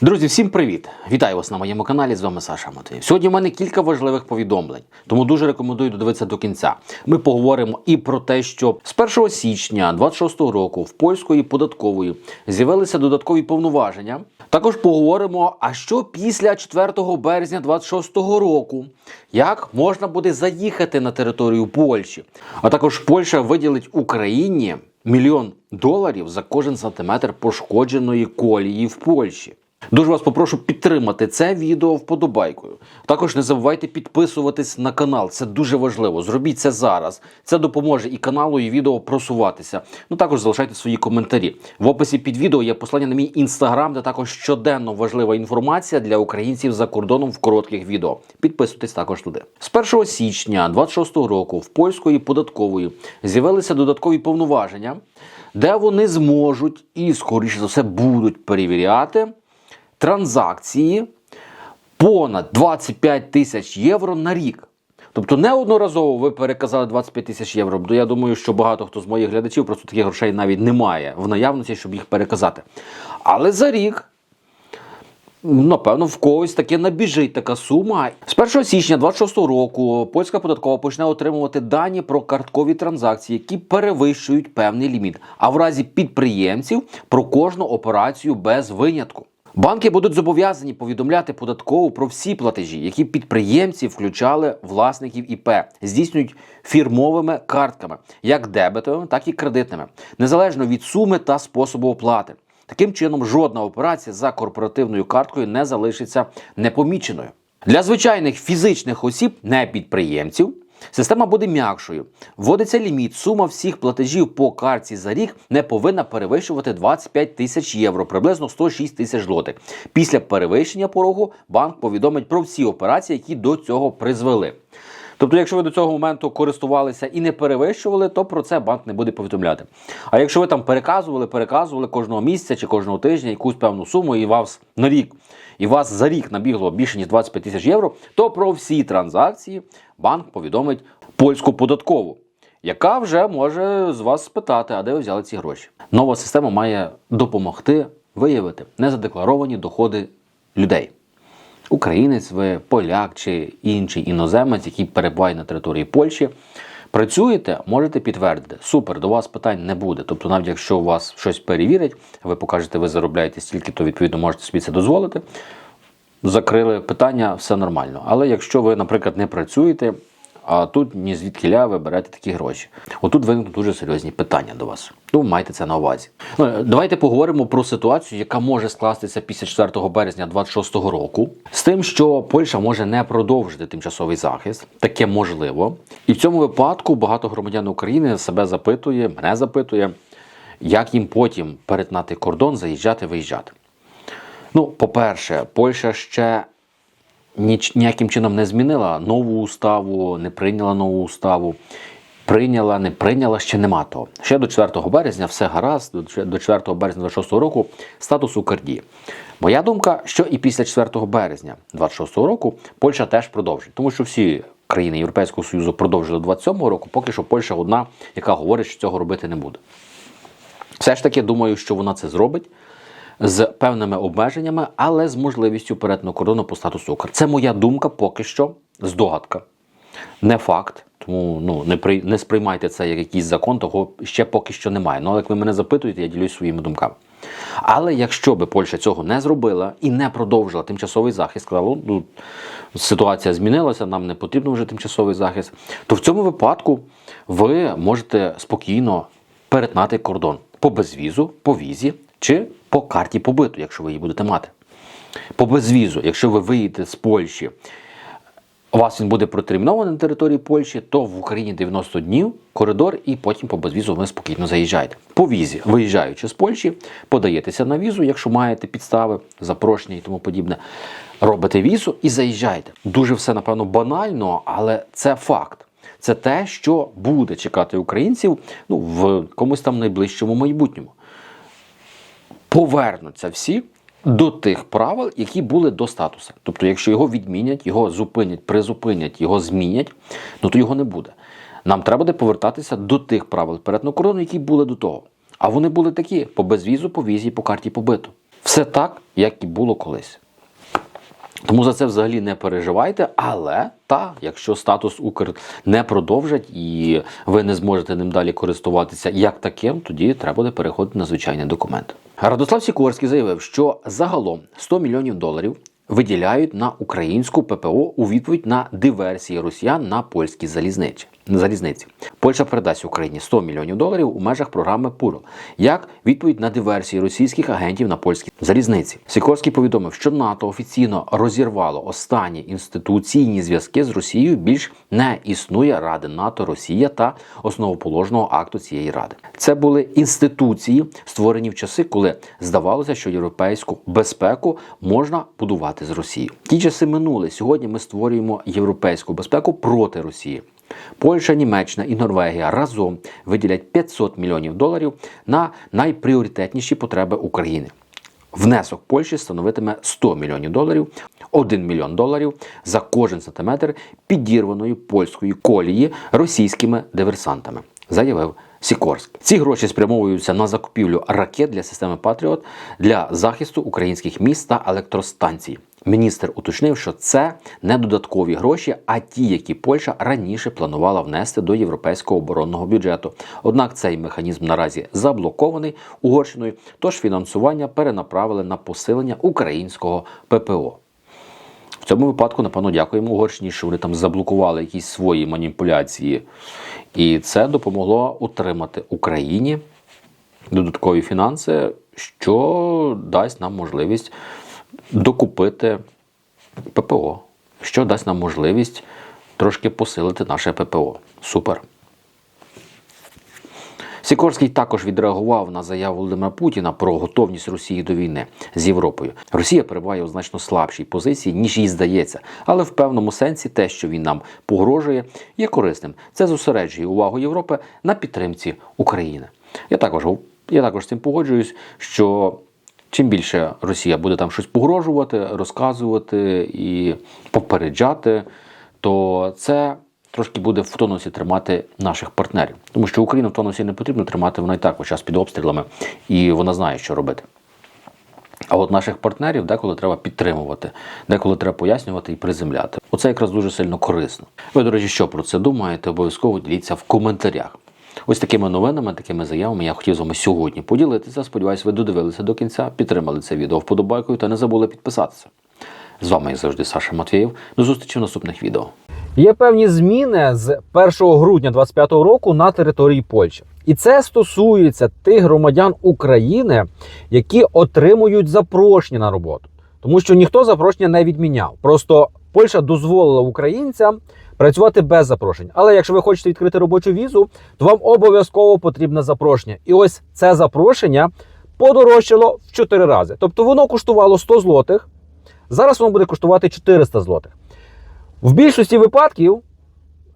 Друзі, всім привіт! Вітаю вас на моєму каналі. З вами Саша Матвіїв. Сьогодні в мене кілька важливих повідомлень, тому дуже рекомендую додивитися до кінця. Ми поговоримо і про те, що з 1 січня 26 року в польської податкової з'явилися додаткові повноваження. Також поговоримо, а що після 4 березня 26 року, як можна буде заїхати на територію Польщі. А також Польща виділить Україні мільйон доларів за кожен сантиметр пошкодженої колії в Польщі. Дуже вас попрошу підтримати це відео вподобайкою. Також не забувайте підписуватись на канал. Це дуже важливо. Зробіть це зараз. Це допоможе і каналу, і відео просуватися. Ну також залишайте свої коментарі. В описі під відео є послання на мій інстаграм, де також щоденно важлива інформація для українців за кордоном в коротких відео. Підписуйтесь також туди. З 1 січня 26-го року в польської податкової з'явилися додаткові повноваження, де вони зможуть і скоріше за все будуть перевіряти транзакції понад 25 тисяч євро на рік. Тобто неодноразово ви переказали 25 тисяч євро. Я думаю, що багато хто з моїх глядачів просто таких грошей навіть немає в наявності, щоб їх переказати. Але за рік. Напевно, в когось таке набіжить така сума. З 1 січня 26 року польська податкова почне отримувати дані про карткові транзакції, які перевищують певний ліміт, а в разі підприємців про кожну операцію без винятку. Банки будуть зобов'язані повідомляти податкову про всі платежі, які підприємці включали власників ІП, здійснюють фірмовими картками, як дебетовими, так і кредитними, незалежно від суми та способу оплати. Таким чином, жодна операція за корпоративною карткою не залишиться непоміченою. Для звичайних фізичних осіб, не підприємців, система буде м'якшою. Вводиться ліміт. Сума всіх платежів по карті за рік не повинна перевищувати 25 тисяч євро, приблизно 106 тисяч злотих. Після перевищення порогу банк повідомить про всі операції, які до цього призвели. Тобто, якщо ви до цього моменту користувалися і не перевищували, то про це банк не буде повідомляти. А якщо ви там переказували, переказували кожного місяця чи кожного тижня якусь певну суму, і вас на рік, і вас за рік набігло більше ніж 25 тисяч євро, то про всі транзакції банк повідомить польську податкову, яка вже може з вас спитати, а де ви взяли ці гроші. Нова система має допомогти виявити незадекларовані доходи людей. Українець, ви поляк чи інший іноземець, який перебуває на території Польщі. Працюєте, можете підтвердити. Супер, до вас питань не буде. Тобто, навіть якщо у вас щось перевірять, ви покажете, ви заробляєте стільки, то відповідно можете собі це дозволити. Закрили питання, все нормально. Але якщо ви, наприклад, не працюєте, а тут ні звідкіля ви берете такі гроші. Отут виникнуть дуже серйозні питання до вас. Ну, майте це на увазі. Ну, давайте поговоримо про ситуацію, яка може скластися після 4 березня 2026 року, з тим, що Польща може не продовжити тимчасовий захист. Таке можливо. І в цьому випадку багато громадян України себе запитує, мене запитує, як їм потім перетнати кордон, заїжджати, виїжджати. Ну, по-перше, Польща ще ніч, ніяким чином не змінила нову уставу, не прийняла нову уставу. Прийняла, не прийняла, ще нема того. Ще до 4 березня все гаразд, до 4 березня 26 року статус Укрдії. Моя думка, що і після 4 березня 26 року Польща теж продовжить, тому що всі країни Європейського Союзу продовжили 27 року, поки що Польща одна, яка говорить, що цього робити не буде. Все ж таки, думаю, що вона це зробить з певними обмеженнями, але з можливістю перетину кордону по статусу Укр. Це моя думка поки що, здогадка, не факт. Тому ну не при не сприймайте це як якийсь закон, того ще поки що немає. Ну, але як ви мене запитуєте, я ділюсь своїми думками. Але якщо би Польща цього не зробила і не продовжила тимчасовий захист, сказала, ну ситуація змінилася, нам не потрібен вже тимчасовий захист, то в цьому випадку ви можете спокійно перетнати кордон по безвізу, по візі чи по карті побиту, якщо ви її будете мати. По безвізу, якщо ви виїдете з Польщі, у вас він буде протермінований на території Польщі, то в Україні 90 днів коридор, і потім по безвізу ви спокійно заїжджаєте. По візі, виїжджаючи з Польщі, подаєтеся на візу, якщо маєте підстави, запрошення і тому подібне. Робите візу і заїжджаєте. Дуже все, напевно, банально, але це факт. Це те, що буде чекати українців ну, в комусь там найближчому майбутньому. Повернуться всі до тих правил, які були до статусу. Тобто, якщо його відмінять, його зупинять, призупинять, його змінять, ну то його не буде. Нам треба буде повертатися до тих правил перетину кордону, які були до того. А вони були такі: по безвізу, по візі, по карті побиту. Все так, як і було колись. Тому за це взагалі не переживайте, але та, якщо статус Укр не продовжать і ви не зможете ним далі користуватися як таким, тоді треба буде переходити на звичайний документ. Радослав Сікорський заявив, що загалом 100 мільйонів доларів виділяють на українську ППО у відповідь на диверсії росіян на польській залізниці. Залізниці. Польща передасть Україні 100 мільйонів доларів у межах програми ПУРО як відповідь на диверсії російських агентів на польській залізниці. Сікорський повідомив, що НАТО офіційно розірвало останні інституційні зв'язки з Росією. Більш не існує Ради НАТО Росія та основоположного акту цієї ради. Це були інституції, створені в часи, коли здавалося, що європейську безпеку можна будувати з Росією. Ті часи минули. Сьогодні ми створюємо європейську безпеку проти Росії. Польща, Німеччина і Норвегія разом виділять 500 мільйонів доларів на найпріоритетніші потреби України. Внесок Польщі становитиме 100 мільйонів доларів, 1 мільйон доларів за кожен сантиметр підірваної польської колії російськими диверсантами, заявив Сікорський. Ці гроші спрямовуються на закупівлю ракет для системи Патріот для захисту українських міст та електростанцій. Міністр уточнив, що це не додаткові гроші, а ті, які Польща раніше планувала внести до європейського оборонного бюджету. Однак цей механізм наразі заблокований Угорщиною, тож фінансування перенаправили на посилення українського ППО. В цьому випадку, напевно, дякуємо Угорщині, що вони там заблокували якісь свої маніпуляції. І це допомогло утримати Україні додаткові фінанси, що дасть нам можливість докупити ППО, що дасть нам можливість трошки посилити наше ППО. Супер. Сікорський також відреагував на заяву Володимира Путіна про готовність Росії до війни з Європою. Росія перебуває у значно слабшій позиції, ніж їй здається, але в певному сенсі те, що він нам погрожує, є корисним. Це зосереджує увагу Європи на підтримці України. Я також я також з цим погоджуюсь, що чим більше Росія буде там щось погрожувати, розказувати і попереджати, то це трошки буде в тонусі тримати наших партнерів. Тому що Україну в тонусі не потрібно тримати, вона і так час під обстрілами, і вона знає, що робити. А от наших партнерів деколи треба підтримувати, деколи треба пояснювати і приземляти. Оце якраз дуже сильно корисно. Ви, до речі, що про це думаєте? Обов'язково діліться в коментарях. Ось такими новинами, такими заявами я хотів з вами сьогодні поділитися. Сподіваюсь, ви додивилися до кінця, підтримали це відео вподобайкою та не забули підписатися. З вами, як завжди, Саша Матвєєв. До зустрічі в наступних відео. Є певні зміни з 1 грудня 2025 року на території Польщі. І це стосується тих громадян України, які отримують запрошення на роботу. Тому що ніхто запрошення не відміняв. Просто Польща дозволила українцям працювати без запрошень. Але якщо ви хочете відкрити робочу візу, то вам обов'язково потрібне запрошення. І ось це запрошення подорожчало в 4 рази. Тобто воно коштувало 100 злотих, зараз воно буде коштувати 400 злотих. В більшості випадків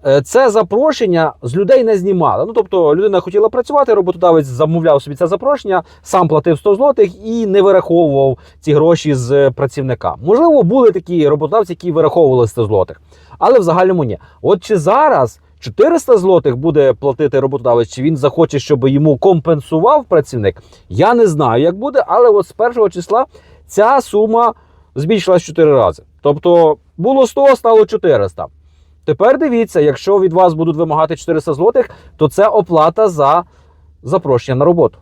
е, це запрошення з людей не знімали. Ну тобто людина хотіла працювати, роботодавець замовляв собі це запрошення, сам платив 100 злотих і не вираховував ці гроші з працівника. Можливо, були такі роботодавці, які вираховували 100 злотих, але в загальному ні. От чи зараз 400 злотих буде платити роботодавець, чи він захоче, щоб йому компенсував працівник? Я не знаю, як буде, але от з першого числа ця сума збільшилась 4 рази. Тобто було 100, стало 400. Тепер дивіться, якщо від вас будуть вимагати 400 злотих, то це оплата за запрошення на роботу.